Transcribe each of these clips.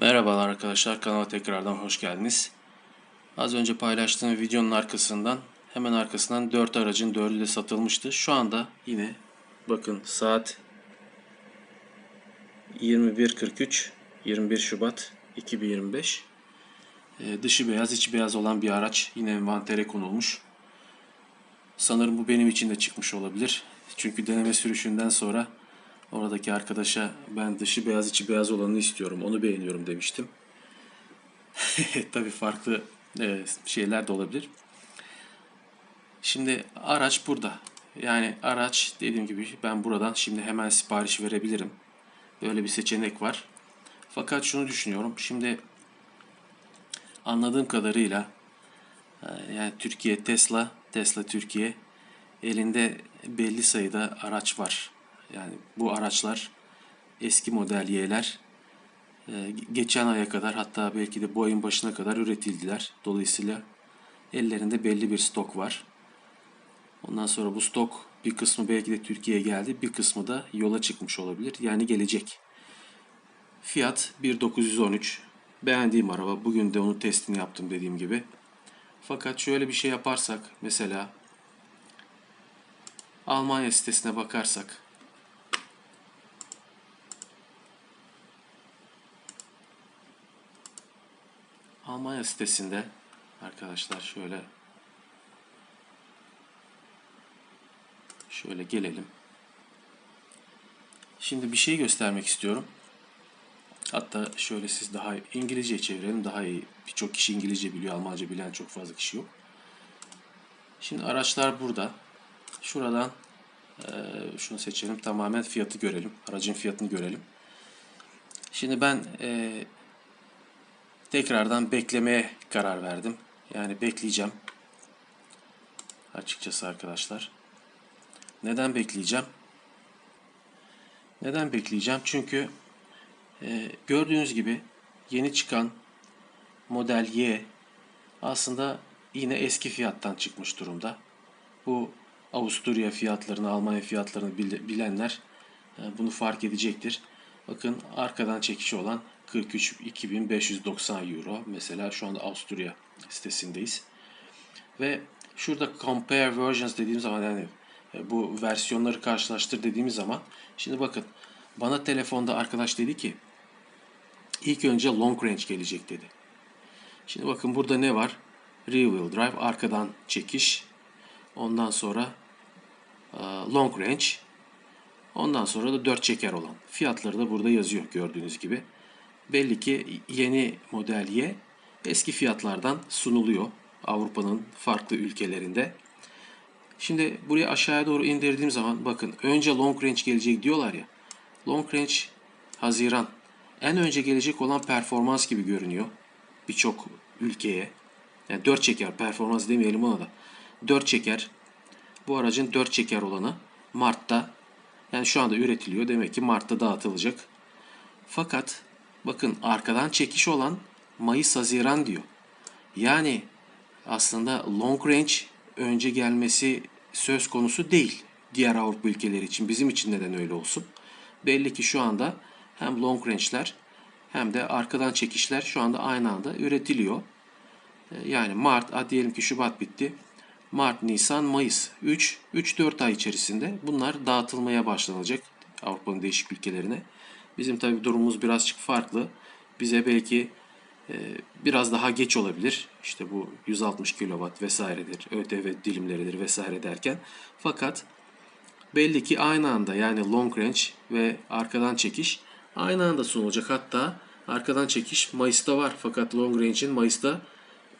Merhabalar arkadaşlar kanala tekrardan hoş geldiniz. Az önce paylaştığım videonun arkasından hemen arkasından 4 aracın 4'ü de satılmıştı. Şu anda yine bakın saat 21.43 21 Şubat 2025 Ee, dışı beyaz içi beyaz olan bir araç yine envantere konulmuş. Sanırım bu benim için de çıkmış olabilir. Çünkü deneme sürüşünden sonra oradaki arkadaşa ben dışı beyaz içi beyaz olanını istiyorum. Onu beğeniyorum demiştim. Tabii farklı e, şeyler de olabilir. Şimdi araç burada. Yani araç dediğim gibi ben buradan şimdi hemen sipariş verebilirim. Böyle bir seçenek var. Fakat şunu düşünüyorum. Şimdi anladığım kadarıyla e, yani Türkiye Tesla, Tesla Türkiye elinde belli sayıda araç var. Yani bu araçlar eski model Y'ler e, geçen aya kadar hatta belki de bu ayın başına kadar üretildiler. Dolayısıyla ellerinde belli bir stok var. Ondan sonra bu stok bir kısmı belki de Türkiye'ye geldi, bir kısmı da yola çıkmış olabilir. Yani gelecek. Fiyat 1913. Beğendiğim araba. Bugün de onun testini yaptım dediğim gibi. Fakat şöyle bir şey yaparsak mesela Almanya sitesine bakarsak Almanya sitesinde arkadaşlar şöyle şöyle gelelim. Şimdi bir şey göstermek istiyorum. Hatta şöyle siz daha İngilizce çevirelim daha iyi. Birçok kişi İngilizce biliyor, Almanca bilen çok fazla kişi yok. Şimdi araçlar burada. Şuradan eee, şunu seçelim. Tamamen fiyatı görelim. Aracın fiyatını görelim. Şimdi ben eee, tekrardan beklemeye karar verdim. Yani bekleyeceğim. Açıkçası arkadaşlar. Neden bekleyeceğim? Neden bekleyeceğim? Çünkü e, gördüğünüz gibi yeni çıkan model Y aslında yine eski fiyattan çıkmış durumda. Bu Avusturya fiyatlarını, Almanya fiyatlarını bil- bilenler e, bunu fark edecektir. Bakın arkadan çekişi olan 43.590 euro. Mesela şu anda Avusturya sitesindeyiz. Ve şurada compare versions dediğim zaman yani e, bu versiyonları karşılaştır dediğimiz zaman şimdi bakın bana telefonda arkadaş dedi ki ilk önce long range gelecek dedi. Şimdi bakın burada ne var? Rear wheel drive arkadan çekiş. Ondan sonra e, long range. Ondan sonra da 4 çeker olan. Fiyatları da burada yazıyor gördüğünüz gibi. Belli ki yeni model Y eski fiyatlardan sunuluyor Avrupa'nın farklı ülkelerinde. Şimdi buraya aşağıya doğru indirdiğim zaman bakın önce long range gelecek diyorlar ya. Long range Haziran. En önce gelecek olan performans gibi görünüyor. Birçok ülkeye. Yani 4 çeker performans demeyelim ona da. 4 çeker. Bu aracın 4 çeker olanı Mart'ta yani şu anda üretiliyor. Demek ki Mart'ta dağıtılacak. Fakat bakın arkadan çekiş olan Mayıs-Haziran diyor. Yani aslında long range önce gelmesi söz konusu değil diğer Avrupa ülkeleri için. Bizim için neden öyle olsun? Belli ki şu anda hem long range'ler hem de arkadan çekişler şu anda aynı anda üretiliyor. Ee, Yani Mart, diyelim ki Şubat bitti. Mart, Nisan, Mayıs 3 3-4 ay içerisinde bunlar dağıtılmaya başlanacak Avrupa'nın değişik ülkelerine. Bizim tabi durumumuz birazcık farklı. Bize belki e, biraz daha geç olabilir. İşte bu 160 kW vesairedir, ÖTV dilimleridir vesaire derken. Fakat belli ki aynı anda yani long range ve arkadan çekiş aynı anda sunulacak. Hatta arkadan çekiş Mayıs'ta var fakat long range'in Mayıs'ta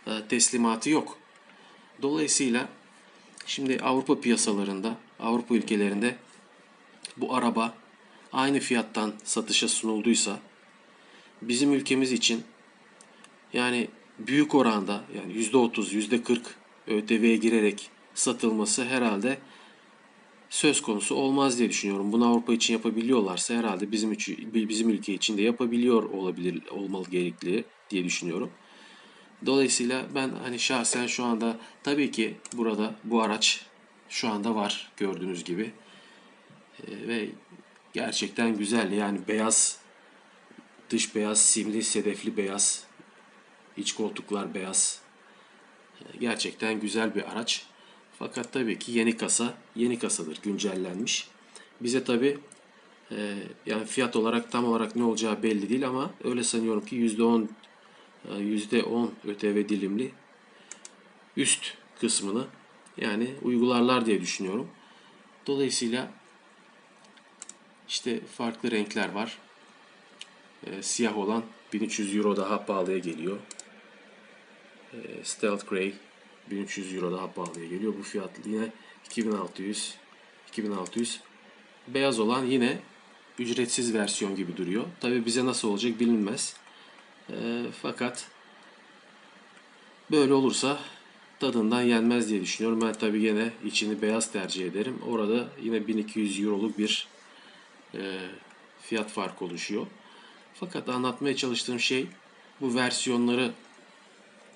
e, teslimatı yok. Dolayısıyla şimdi Avrupa piyasalarında, Avrupa ülkelerinde bu araba aynı fiyattan satışa sunulduysa bizim ülkemiz için yani büyük oranda yani %30, %40 ÖTV'ye girerek satılması herhalde söz konusu olmaz diye düşünüyorum. Bunu Avrupa için yapabiliyorlarsa herhalde bizim bizim ülke için de yapabiliyor olabilir olmalı gerekli diye düşünüyorum. Dolayısıyla ben hani şahsen şu anda tabii ki burada bu araç şu anda var gördüğünüz gibi. Ee, ve gerçekten güzel yani beyaz Dış beyaz, simli, sedefli beyaz. İç koltuklar beyaz. E, Gerçekten güzel bir araç. Fakat tabii ki yeni kasa, yeni kasadır, güncellenmiş. Bize tabii e, yani fiyat olarak tam olarak ne olacağı belli değil ama öyle sanıyorum ki %10 e, %10 ÖTV dilimli üst kısmını yani uygularlar diye düşünüyorum. Dolayısıyla işte farklı renkler var. E, siyah olan 1300 euro daha pahalıya geliyor. E, Stealth Grey 1300 euro daha pahalıya geliyor. Bu fiyat yine 2600 2600 Beyaz olan yine ücretsiz versiyon gibi duruyor. Tabi bize nasıl olacak bilinmez. E, fakat böyle olursa tadından yenmez diye düşünüyorum. Ben tabi yine içini beyaz tercih ederim. Orada yine 1200 euroluk bir fiyat farkı oluşuyor. Fakat anlatmaya çalıştığım şey bu versiyonları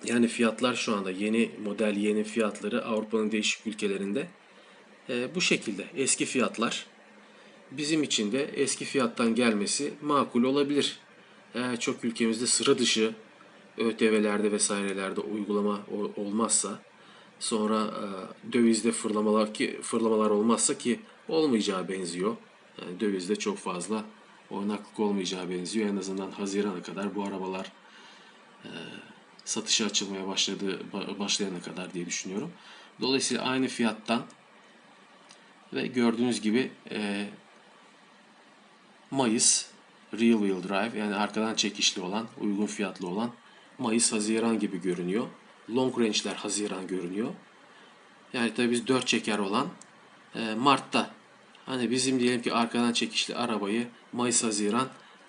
yani fiyatlar şu anda yeni model yeni fiyatları Avrupa'nın değişik ülkelerinde e, bu şekilde eski fiyatlar bizim için de eski fiyattan gelmesi makul olabilir. Eğer çok ülkemizde sıra dışı ÖTV'lerde vesairelerde uygulama olmazsa sonra e, dövizde fırlamalar ki fırlamalar olmazsa ki olmayacağı benziyor. Yani dövizde çok fazla oynaklık olmayacağı benziyor. En azından Haziran'a kadar bu arabalar satışa açılmaya başladı ba- başlayana kadar diye düşünüyorum. Dolayısıyla aynı fiyattan ve gördüğünüz gibi e, Mayıs Real Wheel Drive yani arkadan çekişli olan, uygun fiyatlı olan Mayıs Haziran gibi görünüyor. Long range'ler Haziran görünüyor. Yani tabii biz 4 çeker olan e, Mart'ta hani bizim diyelim ki arkadan çekişli arabayı Mayıs Haziran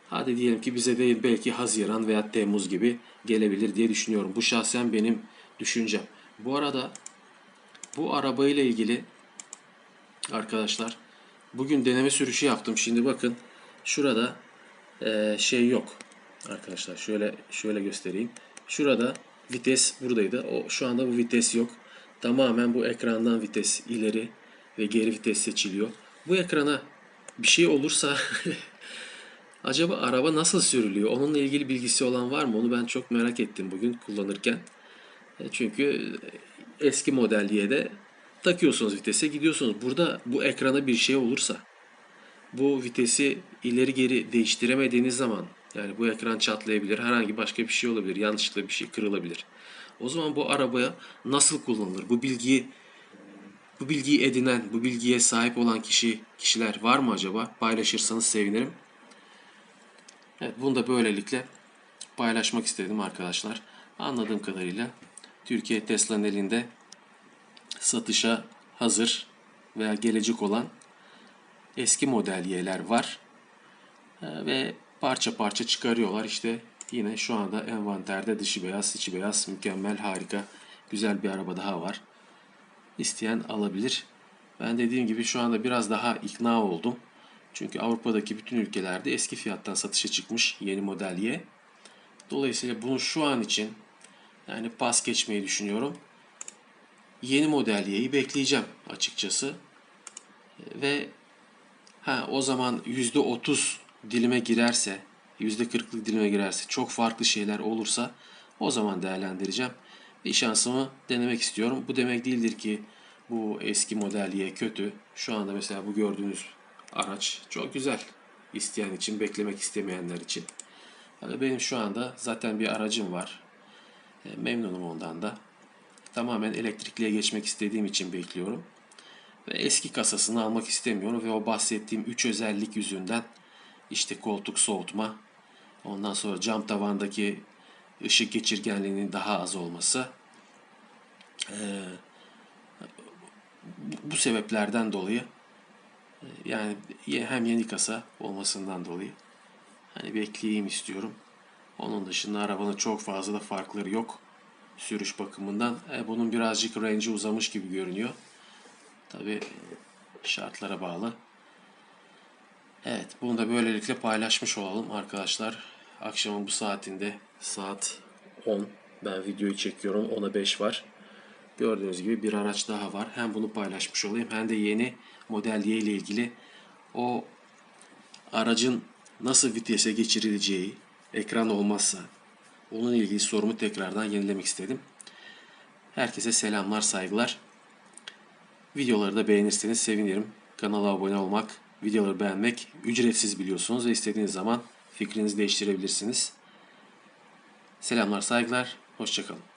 hadi diyelim ki bize değil belki Haziran veya Temmuz gibi gelebilir diye düşünüyorum. Bu şahsen benim düşüncem. Bu arada bu arabayla ilgili arkadaşlar bugün deneme sürüşü yaptım. Şimdi bakın şurada eee, şey yok. Arkadaşlar şöyle şöyle göstereyim. Şurada vites buradaydı. O şu anda bu vites yok. Tamamen bu ekrandan vites ileri ve geri vites seçiliyor. Bu ekrana bir şey olursa acaba araba nasıl sürülüyor? Onunla ilgili bilgisi olan var mı? Onu ben çok merak ettim bugün kullanırken. E, Çünkü eski model diye de takıyorsunuz vitese gidiyorsunuz. Burada bu ekrana bir şey olursa bu vitesi ileri geri değiştiremediğiniz zaman yani bu ekran çatlayabilir, herhangi başka bir şey olabilir, yanlışlıkla bir şey kırılabilir. O zaman bu arabaya nasıl kullanılır? Bu bilgiyi bu bilgiyi edinen, bu bilgiye sahip olan kişi kişiler var mı acaba? Paylaşırsanız sevinirim. Evet, bunu da böylelikle paylaşmak istedim arkadaşlar. Anladığım kadarıyla Türkiye Tesla'nın elinde satışa hazır veya gelecek olan eski model Y'ler var. Ee, Ve parça parça çıkarıyorlar. İşte yine şu anda envanterde dışı beyaz, içi beyaz, mükemmel, harika, güzel bir araba daha var. İsteyen alabilir. Ben dediğim gibi şu anda biraz daha ikna oldum. Çünkü Avrupa'daki bütün ülkelerde eski fiyattan satışa çıkmış yeni model Y. Dolayısıyla bunu şu an için yani pas geçmeyi düşünüyorum. Yeni model Y'yi bekleyeceğim açıkçası. Ve ha o zaman %30 dilime girerse, %40'lık dilime girerse, çok farklı şeyler olursa o zaman değerlendireceğim. Bir şansımı denemek istiyorum. Bu demek değildir ki bu eski model Y kötü. Şu anda mesela bu gördüğünüz araç çok güzel. İsteyen için, beklemek istemeyenler için. Yani benim şu anda zaten bir aracım var. E, Memnunum ondan da. Tamamen elektrikliye geçmek istediğim için bekliyorum. Ve eski kasasını almak istemiyorum ve o bahsettiğim 3 özellik yüzünden işte koltuk soğutma, ondan sonra cam tavandaki ışık geçirgenliğinin daha az olması, e, bu- sebeplerden dolayı e, yani hem yeni kasa olmasından dolayı hani bekleyeyim istiyorum. Onun dışında arabanın çok fazla da farkları yok sürüş bakımından. E, bunun birazcık range'i uzamış gibi görünüyor. Tabi şartlara bağlı. Evet, bunu da böylelikle paylaşmış olalım arkadaşlar. Akşamın bu saatinde saat 10. Ben videoyu çekiyorum. 10'a 5 var. Gördüğünüz gibi bir araç daha var. Hem bunu paylaşmış olayım hem de yeni model Y ile ilgili o aracın nasıl vitese geçirileceği, ekran olmazsa onunla ilgili sorumu tekrardan yenilemek istedim. Herkese selamlar, saygılar. Videoları da beğenirseniz sevinirim. Kanala abone olmak, videoları beğenmek ücretsiz biliyorsunuz ve istediğiniz zaman fikrinizi değiştirebilirsiniz. Selamlar, saygılar, hoşçakalın.